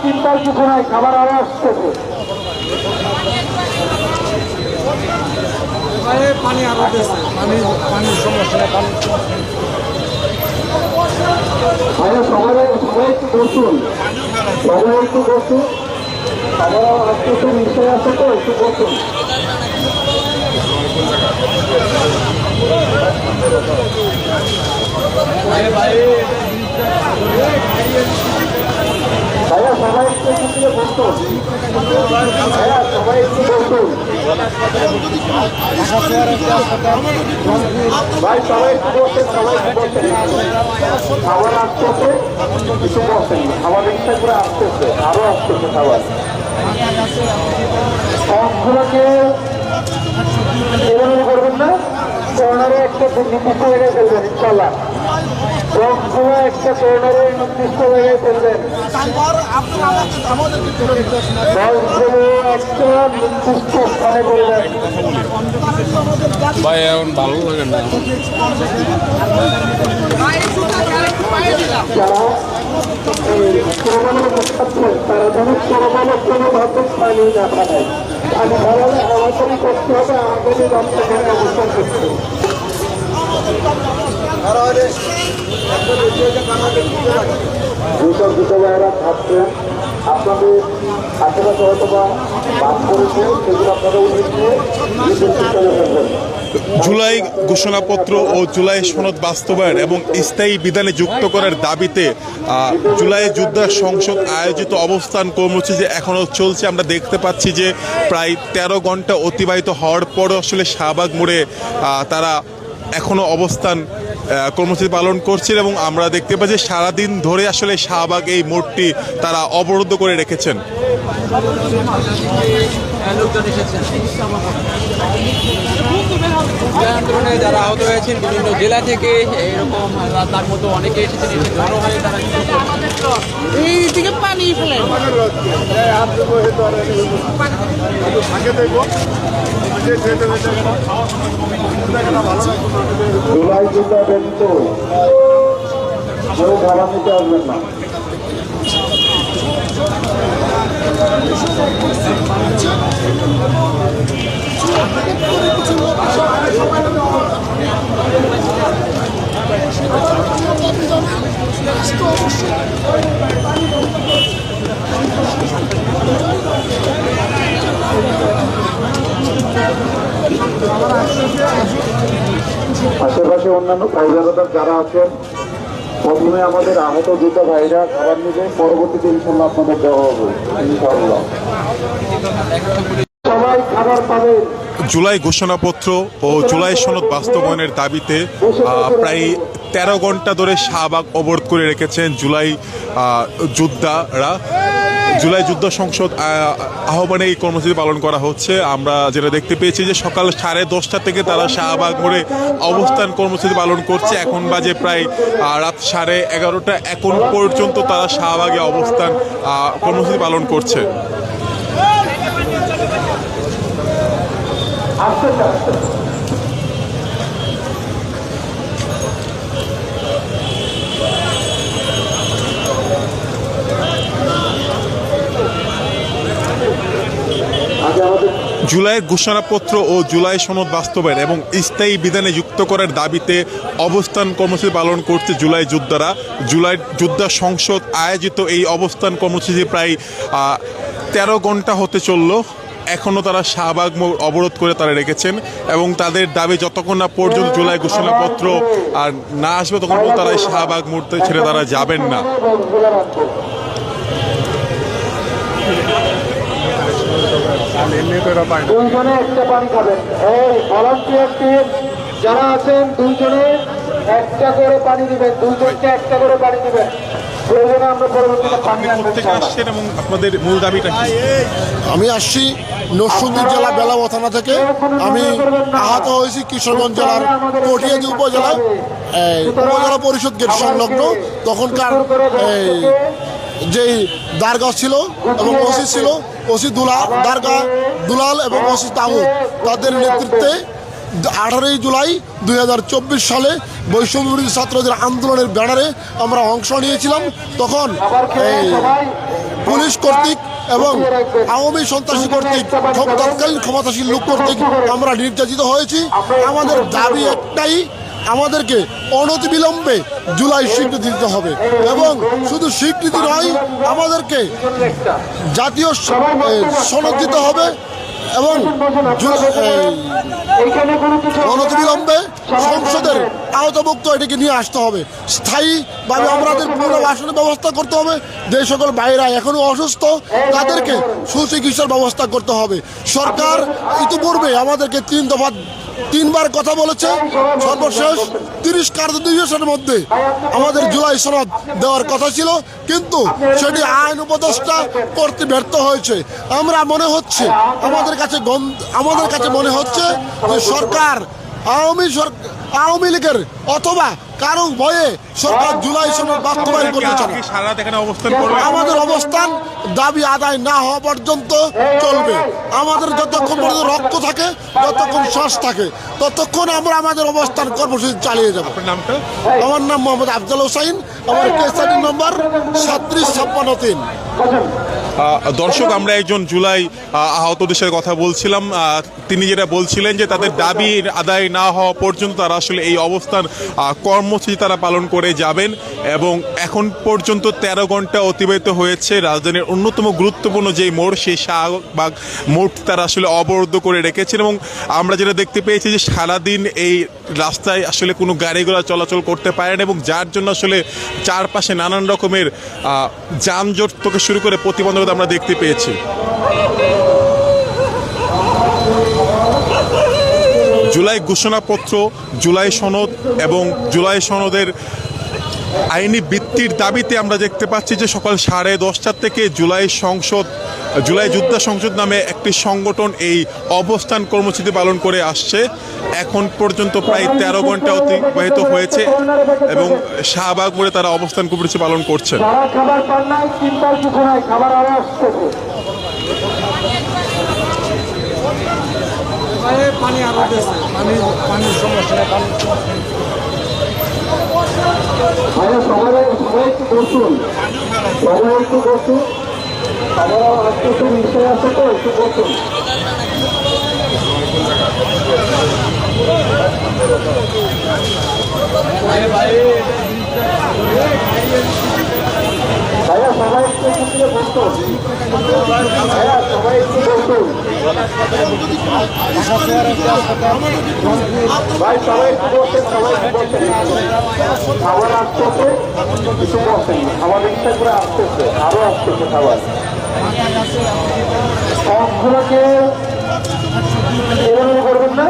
চিন্তার কিছু নাই খাবার আরও আসতেছে পানি আরও পানি পানির সমস্যা নেই পানি সবাই সবাই একটু বসুন সবাই একটু বসুন খাবার আসতেছে নিশ্চয় আছে তো একটু বসুন ভাইয়া, সবাই একটু থেকে বসুন ভাইয়া, সবাই একটু বসুন ভাই, সবাই একটু বসেন, সবাই একটু বসেন। খাবার আসতেছে, কিছু বসেন খাবার ইচ্ছা করে আসতেছে, আরও আসতেছে খাবার। সবগুলোকে এরকম করবেন না, কর্নারে একটা নির্দিষ্ট জায়গায় ফেলবেন ইনশাল্লাহ সবগুলো একটা কর্নারে নির্দিষ্ট জায়গায় ফেলবেন সবগুলো একটা নির্দিষ্ট স্থানে করবেন। ভাই এখন ভালো লাগে না। যারা এই কোরবানির করতেছেন তারা যেন কোরবানির কোনো ভাবে পানি না খায় পানি খাওয়ালে আমাদেরই করতে হবে আমাদেরই রক্তখানে অবস্থান করতে হবে আপনাদের করেছে, সেগুলো জুলাই ঘোষণাপত্র ও জুলাই সনদ বাস্তবায়ন এবং স্থায়ী বিধানে যুক্ত করার দাবিতে জুলাই যোদ্ধা সংসদ আয়োজিত অবস্থান কর্মসূচি এখনও চলছে, আমরা দেখতে পাচ্ছি যে প্রায় তেরো ঘণ্টা অতিবাহিত হওয়ার পরও আসলে শাহবাগ মোড়ে তারা এখনও অবস্থান কর্মসূচি পালন করছেন এবং আমরা দেখতে পাচ্ছি সারাদিন ধরে আসলে শাহবাগ এই মোড়টি তারা অবরুদ্ধ করে রেখেছেন। এই আন্দোলনে যারা আহত হয়েছেন বিভিন্ন জেলা থেকে এরকম তার মতো অনেকে এসেছেন এসে জড়ো হয়ে তারা এইদিকে পানি ফেলে। জুলাই জুলাই ব্যতীত কেউ ভাড়া নিতে আসবেন না। আশেপাশে অন্যান্য ভাইজারদার যারা আছেন, প্রথমে আমাদের আহত দুটো ভাইরা খাবার নেবে, পরবর্তীতে ইনশাল্লাহ আপনাদের দেওয়া হবে, ইনশাল্লাহ। জুলাই ঘোষণাপত্র ও জুলাই সনদ বাস্তবায়নের দাবিতে প্রায় তেরো ঘণ্টা ধরে শাহবাগ অবরোধ করে রেখেছেন জুলাই যোদ্ধারা। জুলাই যুদ্ধ সংসদ আহ্বানে এই কর্মসূচি পালন করা হচ্ছে। আমরা যেটা দেখতে পেয়েছি যে সকাল সাড়ে দশটা থেকে তারা শাহবাগ মোড়ে অবস্থান কর্মসূচি পালন করছে। এখন বাজে প্রায় রাত সাড়ে এগারোটা। এখন পর্যন্ত তারা শাহবাগে অবস্থান কর্মসূচি পালন করছে। জুলাইয়ের ঘোষণাপত্র ও জুলাই সনদ বাস্তবায়ন এবং স্থায়ী বিধানে যুক্ত করার দাবিতে অবস্থান কর্মসূচি পালন করছে জুলাই যোদ্ধারা। জুলাই যোদ্ধা সংসদ আয়োজিত এই অবস্থান কর্মসূচি প্রায় তেরো ঘণ্টা হতে চলল। এখনও তারা শাহবাগ অবরোধ করে তারা রেখেছেন এবং তাদের দাবি যতক্ষণ না পর্যন্ত জুলাই ঘোষণাপত্র আর না আসবে তখন তারা এই শাহবাগ মুহূর্তে ছেড়ে তারা যাবেন না। দুইজনে একটা পানি খাবেন। এই যারা আছেন দুইজনে একটা করে পানি দিবেন দুইজনকে একটা করে পানি দিবেন। প্রয়োজনে আমরা পরবর্তীতে পানি আসছেন এবং আপনাদের মূল দাবিটা আমি আসছি নরসিংদী জেলা বেলাব থানা থেকে আমি আহত হয়েছি কিশোরগঞ্জ জেলার কটিয়াদি উপজেলা উপজেলা পরিষদ গেট সংলগ্ন। তখনকার এই যেই দারগা ছিল এবং ওসি ছিল ওসি দুলা দারগা দুলাল এবং ওসি তাবুক তাদের নেতৃত্বে আঠারোই জুলাই দুই হাজার চব্বিশ সালে বৈষম্যবিরোধী ছাত্রদের আন্দোলনের ব্যানারে আমরা অংশ নিয়েছিলাম। তখন পুলিশ কর্তৃক এবং আওয়ামী সন্ত্রাসী কর্তৃক সব তৎকালীন ক্ষমতাসীন লোক কর্তৃক আমরা নির্যাতিত হয়েছি। আমাদের দাবি একটাই, আমাদেরকে অনতিবিলম্বে জুলাই স্বীকৃতি দিতে হবে এবং শুধু স্বীকৃতি নয়, আমাদেরকে জাতীয় সনদ দিতে হবে। এবং অনতিবিলম্বে সংসদের আওতাভুক্ত এটিকে নিয়ে আসতে হবে। স্থায়ীভাবে আমাদের পুনর্বাসনের ব্যবস্থা করতে হবে। যে সকল বাইরা এখনও অসুস্থ। তাদেরকে সুচিকিৎসার ব্যবস্থা করতে হবে। সরকার ইতিপূর্বে আমাদেরকে তিন দফা তিনবার কথা বলেছে। সর্বশেষ তিরিশ কার্য দিবসের মধ্যে আমাদের জুলাই সনদ দেওয়ার কথা ছিল, কিন্তু সেটি আইন উপদেষ্টা করতে ব্যর্থ হয়েছে। আমরা মনে হচ্ছে, আমাদের কাছে আমাদের কাছে মনে হচ্ছে যে সরকার, আওয়ামী সরকার আওয়ামী লীগের অথবা কারও ভয়ে সরকার জুলাই সনদ বাস্তবায়ন করতে চায় না। আজকে সারা রাত এখানে অবস্থান করবে? আমাদের অবস্থান দাবি আদায় না হওয়া পর্যন্ত চলবে। আমাদের যতক্ষণ পর্যন্ত রক্ত থাকে যতক্ষণ শ্বাস থাকে ততক্ষণ আমরা আমাদের অবস্থান কর্মসূচি চালিয়ে যাব। আমার নাম মোহাম্মদ আফজাল হোসাইন আমার কেসারি নম্বর সাত্রিশ ছাপ্পান্ন তিন। দর্শক আমরা একজন জুলাই আহ, আহতদের সাথে কথা বলছিলাম। তিনি যেটা বলছিলেন যে তাদের দাবি আদায় না হওয়া পর্যন্ত তারা আসলে এই অবস্থান কর্মসূচি তারা পালন করে যাবেন এবং এখন পর্যন্ত তেরো ঘণ্টা অতিবাহিত হয়েছে। রাজধানীর অন্যতম গুরুত্বপূর্ণ যে মোড় সেই শাহবাগ মোড় তারা আসলে অবরুদ্ধ করে রেখেছেন এবং আমরা যেটা দেখতে পেয়েছি যে সারাদিন এই রাস্তায় আসলে কোনো গাড়ি ঘোড়া চলাচল করতে পারে না এবং যার জন্য আসলে চারপাশে নানান রকমের যানজট থেকে শুরু করে প্রতিবন্ধকতা আমরা দেখতে পেয়েছি। জুলাই ঘোষণাপত্র জুলাই সনদ এবং জুলাই সনদের আইনি বৃত্তির দাবিতে আমরা দেখতে পাচ্ছি যে সকাল সাড়ে দশটার থেকে জুলাই সংসদ জুলাই যোদ্ধা সংসদ নামে একটি সংগঠন এই অবস্থান কর্মসূচি পালন করে আসছে। এখন পর্যন্ত প্রায় তেরো ঘণ্টা অতিবাহিত হয়েছে এবং শাহবাগ মোড়ে তারা অবস্থান কর্মসূচি পালন করছেন। খাবার পান আরও পানি আরও পানি পানির সমস্যা সবাই সবাই একটু বসুন। সবাই একটু বসুন। খাবার আসতেছে নিশ্চয় আছে তো, একটু ভাইয়া, সবাই একটু বসুন ভাইয়া সবাই একটু বসুন ভাই, সবাই বসেন সবাই বসেন খাবার আসতেছে, কিছু বসেন খাবার ইচ্ছা করে আসতেছে, আরও আসতেছে খাবার। সবগুলোকে এভাবে করবেন না,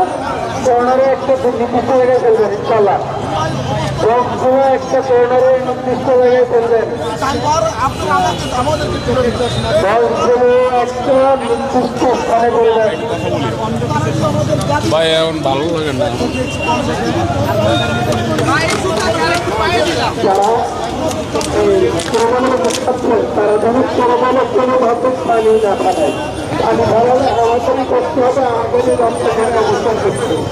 কর্নারে একটা নির্দিষ্ট জায়গায় ফেলবেন, ইনশাল্লাহ। একটা কর্নারে নির্দিষ্ট জায়গায় ফেলবেন সবগুলো একটা নির্দিষ্ট স্থানে করবেন। ভাই এখন ভালো লাগে না। যারা এই প্রমাণের মুখাচ্ছেন তারা যেন প্রমাণের কোনোভাবে পানি না ফাটায় পানি ফালালে আমাদেরই করতে হবে আমাদেরই রাস্তাঘাটে অবস্থান করতে হবে।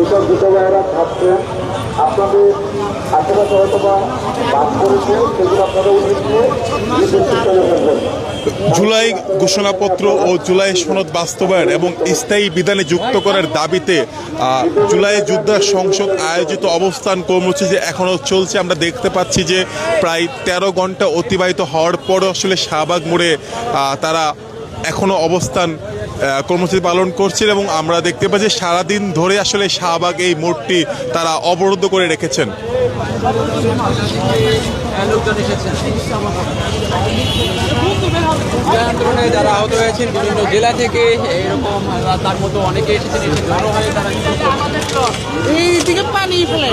যেসব ভাইয়েরা থাকছেন আপনাদের আশেপাশে হয়তো বা করেছে, সেগুলো আপনারা জুলাই ঘোষণাপত্র ও জুলাই সনদ বাস্তবায়ন এবং স্থায়ী বিধানে যুক্ত করার দাবিতে জুলাই যোদ্ধা সংসদ আয়োজিত অবস্থান কর্মসূচি এখনও চলছে, আমরা দেখতে পাচ্ছি যে প্রায় তেরো ঘণ্টা অতিবাহিত হওয়ার পরও আসলে শাহবাগ মোড়ে তারা এখনও অবস্থান কর্মসূচি পালন করছেন এবং আমরা দেখতে পাচ্ছি সারাদিন ধরে আসলে শাহবাগ এই মোড়টি তারা অবরুদ্ধ করে রেখেছেন। লোকজন আন্দোলনে যারা আহত হয়েছেন বিভিন্ন জেলা থেকে এরকম তার মতো অনেকে এসেছেন এসে জড়ো হয়ে তারা এইদিকে পানি ফেলে।